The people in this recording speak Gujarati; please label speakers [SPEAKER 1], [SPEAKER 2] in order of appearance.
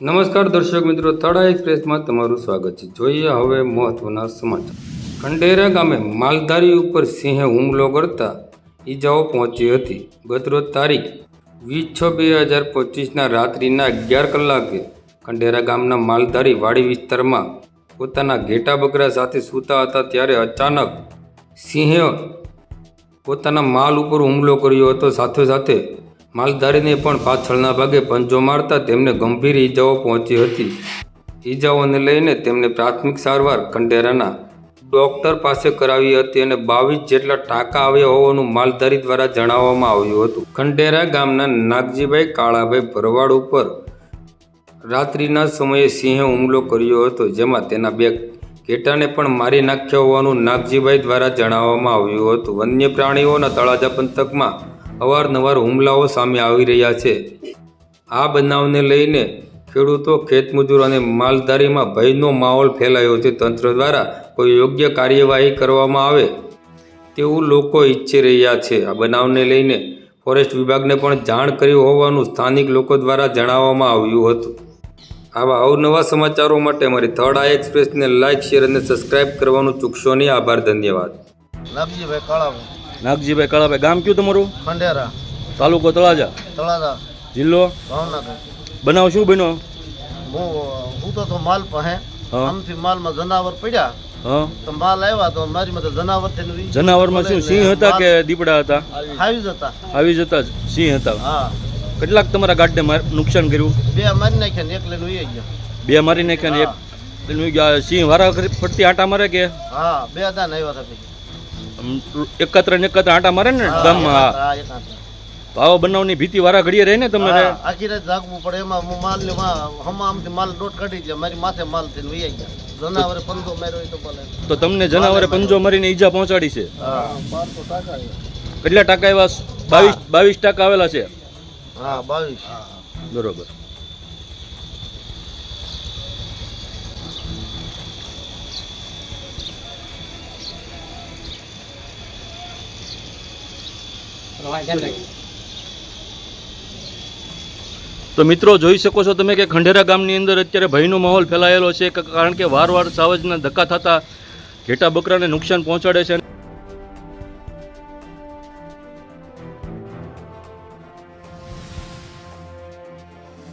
[SPEAKER 1] નમસ્કાર દર્શક મિત્રો તળા એક્સપ્રેસમાં તમારું સ્વાગત છે. જોઈએ હવે મહત્વના સમાચાર. ખંડેરા ગામે માલધારી ઉપર સિંહે હુમલો કરતા ઈજાઓ પહોંચી હતી. ગતરોજ તારીખ વીસ છ બે હજાર પચીસના રાત્રિના અગિયાર કલાકે ખંડેરા ગામના માલધારી વાડી વિસ્તારમાં પોતાના ઘેટા બકરા સાથે સૂતા હતા ત્યારે અચાનક સિંહે પોતાના માલ ઉપર હુમલો કર્યો હતો. સાથે સાથે માલધારીને પણ પાછળના ભાગે પંજો મારતા તેમને ગંભીર ઈજાઓ પહોંચી હતી. ઈજાઓને લઈને તેમને પ્રાથમિક સારવાર ખંડેરાના ડોક્ટર પાસે કરાવી હતી અને બાવીસ જેટલા ટાંકા આવ્યા હોવાનું માલધારી દ્વારા જણાવવામાં આવ્યું હતું. ખંડેરા ગામના નાગજીભાઈ કાળાભાઈ ભરવાડ ઉપર રાત્રિના સમયે સિંહે હુમલો કર્યો હતો, જેમાં તેના બે ઘેટાને પણ મારી નાખ્યા હોવાનું નાગજીભાઈ દ્વારા જણાવવામાં આવ્યું હતું. વન્ય પ્રાણીઓના તળાજા પંથકમાં અવારનવાર હુમલાઓ સામે આવી રહ્યા છે. આ બનાવને લઈને ખેડૂતો, ખેતમજૂર અને માલધારીમાં ભયનો માહોલ ફેલાયો છે. તંત્ર દ્વારા કોઈ યોગ્ય કાર્યવાહી કરવામાં આવે તેવું લોકો ઈચ્છી રહ્યા છે. આ બનાવને લઈને ફોરેસ્ટ વિભાગને પણ જાણ કરી હોવાનું સ્થાનિક લોકો દ્વારા જણાવવામાં આવ્યું હતું. આવા અવનવા સમાચારો માટે અમારી થર્ડ આઈ એક્સપ્રેસને લાઇક શેર અને સબસ્ક્રાઇબ કરવાનું ચૂકશો નહીં. આભાર, ધન્યવાદ.
[SPEAKER 2] નાગજીભાઈ કાળાભાઈ
[SPEAKER 3] નાગજીભાઈ કાળાભાઈ ગામ કયું તમારું?
[SPEAKER 2] ખંડેરા.
[SPEAKER 3] તાલુકો તળાજા?
[SPEAKER 2] તળાજા.
[SPEAKER 3] જિલ્લો?
[SPEAKER 2] ભાવનગર.
[SPEAKER 3] બનાવ શું બન્યો?
[SPEAKER 2] હું હું તો તો માલ પાસે. આમથી માલમાં જનાવર પડ્યા.
[SPEAKER 3] હા.
[SPEAKER 2] તો માલ આવ્યા તો મારી મતે જનાવર થઈને
[SPEAKER 3] જનાવરમાં શું સિંહ હતા કે દીપડા હતા?
[SPEAKER 2] આવી જતા
[SPEAKER 3] આવી જતા સિંહ હતા.
[SPEAKER 2] હા.
[SPEAKER 3] કેટલાક તમારા ગાડને નુકસાન કર્યું?
[SPEAKER 2] બે મારી નાખ્યા ને એક લઈને ઉઈ ગયા.
[SPEAKER 3] બે મારી નાખ્યા ને એક પેલું સિંહ વારા ફરતી આંટા મારે કે?
[SPEAKER 2] હા બે દાન આવ્યા હતા
[SPEAKER 3] એકત્ર ને એકત્ર આંટા મારે ને ગામમાં. આવા બનાવની ભીતિ વારા ઘડીએ રહે ને તમને
[SPEAKER 2] હા, આખી રાત જાગવું પડે. એમાં હું માલ ને હમ આમથી માલ દોટ કાઢી દે. મારી માથે માલ થઈને આવી ગયા જનાવરે પંજો માર્યો તો ભલે.
[SPEAKER 3] તો તમને જનાવરે પંજો મારીને ઈજા પહોંચાડી છે?
[SPEAKER 2] હા.
[SPEAKER 3] કેટલા ટકા એવા બાવીસ બાવીસ ટકા આવેલા છે?
[SPEAKER 2] હા બાવીસ.
[SPEAKER 3] બરોબર. તો મિત્રો જોઈ શકો છો તમે કે ખંડેરા ગામની અંદર અત્યારે ભયનો માહોલ ફેલાયેલો છે, કારણ કે વારવાર સાવજના ધક્કા થતા ઘેટા બકરાને નુકસાન પહોંચાડે છે.